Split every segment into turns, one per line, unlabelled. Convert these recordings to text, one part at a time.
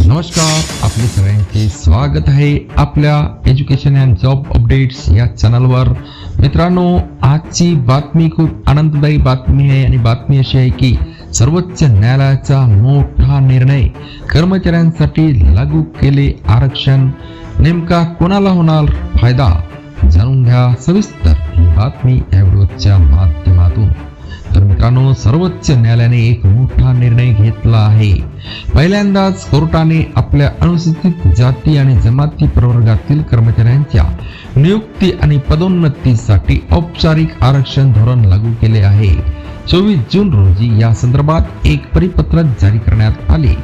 नमस्कार आपले सगळ्यांचे स्वागत आहे आपल्या एज्युकेशन अँड जॉब अपडेट्स या चॅनलवर मित्रांनो आजची बातमी खूप आनंददायी बातमी आहे आणि बातमी अशी आहे की सर्वोच्च न्यायालयाचा मोठा निर्णय कर्मचाऱ्यांसाठी लागू केले आरक्षण. नेमका कोणाला होणार फायदा? जाणून घ्या सविस्तर बातमी या व्हिडिओच्या माध्यमातून. मित्रांनो सर्वोच्च न्यायालयाने एक मोठा निर्णय घेतला आहे. पहिल्यांदाच कोर्टाने आपल्या अनुसूचित जाती आणि जमाती प्रवर्गातील कर्मचाऱ्यांच्या नियुक्ती आणि पदोन्नतीसाठी औपचारिक आरक्षण धोरण लागू केले आहे. चोवीस जून रोजी या संदर्भात एक परिपत्रक जारी करण्यात आले.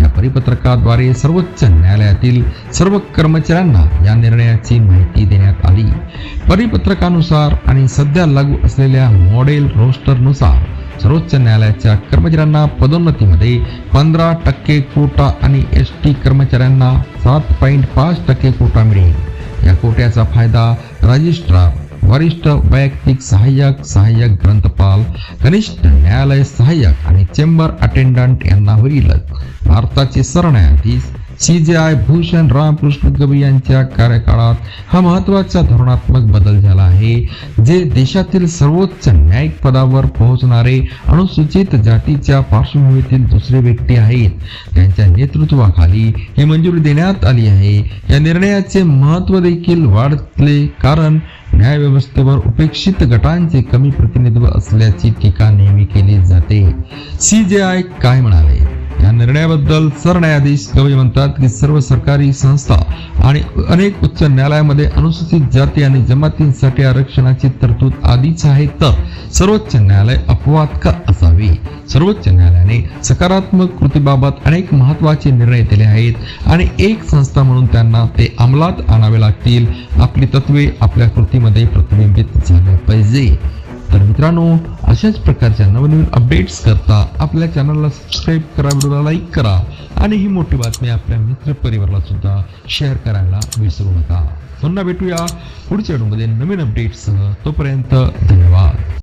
या परिपत्रकाद्वारे सर्वोच्च न्यायालयातील सर्व कर्मचाऱ्यांना या निर्णयाची माहिती देण्यात आली. परिपत्रकानुसार आणि सध्या लागू असलेल्या मॉडेल रोस्टरनुसार सर्वोच्च न्यायालयाच्या कर्मचाऱ्यांना पदोन्नतीमध्ये पंधरा टक्के कोटा आणि एस टी कर्मचाऱ्यांना सात पॉईंट पाच टक्के कोटा मिळेल. या कोट्याचा फायदा रजिस्ट्रार वरिष्ठ वैयक्तिक सहाय्यक सहाय्यक ग्रंथपाल कनिष्ठ न्यायालय सहाय्यक आणि चेंबर अटेंडंट यांना होईल. भारताचे सरन्यायाधीश सी जे आय भूषण रामकृष्ण गवई यांच्या कार्यकाळात हा महत्त्वाचा धोरणात्मक बदल झाला आहे जे देशातील सर्वोच्च न्यायिक पदावर पोहोचणारे अनुसूचित जातीच्या पार्श्वभूमीतील दुसरे व्यक्ती आहेत. त्यांच्या नेतृत्वाखाली ही मंजुरी देण्यात आली आहे. या निर्णयाचे महत्त्व देखील वाढले कारण न्यायव्यवस्थेवर उपेक्षित गटांचे कमी प्रतिनिधित्व असल्याची टीका नेहमी केली जाते. सी जे आय काय म्हणाले? या निर्णयाबद्दल सरन्यायाधीश गवई म्हणतात की सर्व सरकारी संस्था आणि अनेक उच्च न्यायालयामध्ये अनुसूचित जाती आणि जमातींसाठी आरक्षणाची तरतूद आधीच आहे तर सर्वोच्च न्यायालय अपवाद का असावे? सर्वोच्च न्यायालयाने सकारात्मक कृतीबाबत अनेक महत्त्वाचे निर्णय दिले आहेत आणि एक संस्था म्हणून त्यांना ते अंमलात आणावे लागतील. आपली तत्वे आपल्या कृतीमध्ये प्रतिबिंबित झाले पाहिजे. तर मित्रांनो अशाच प्रकारच्या नवनवीन अपडेट्स करता आपल्या चॅनलला सबस्क्राईब करा व्हिडिओला लाईक करा आणि ही मोठी बातमी आपल्या मित्रपरिवाराला सुद्धा शेअर करायला विसरू नका. पुन्हा भेटूया पुढच्या व्हिडिओमध्ये नवीन अपडेट्ससह तोपर्यंत धन्यवाद.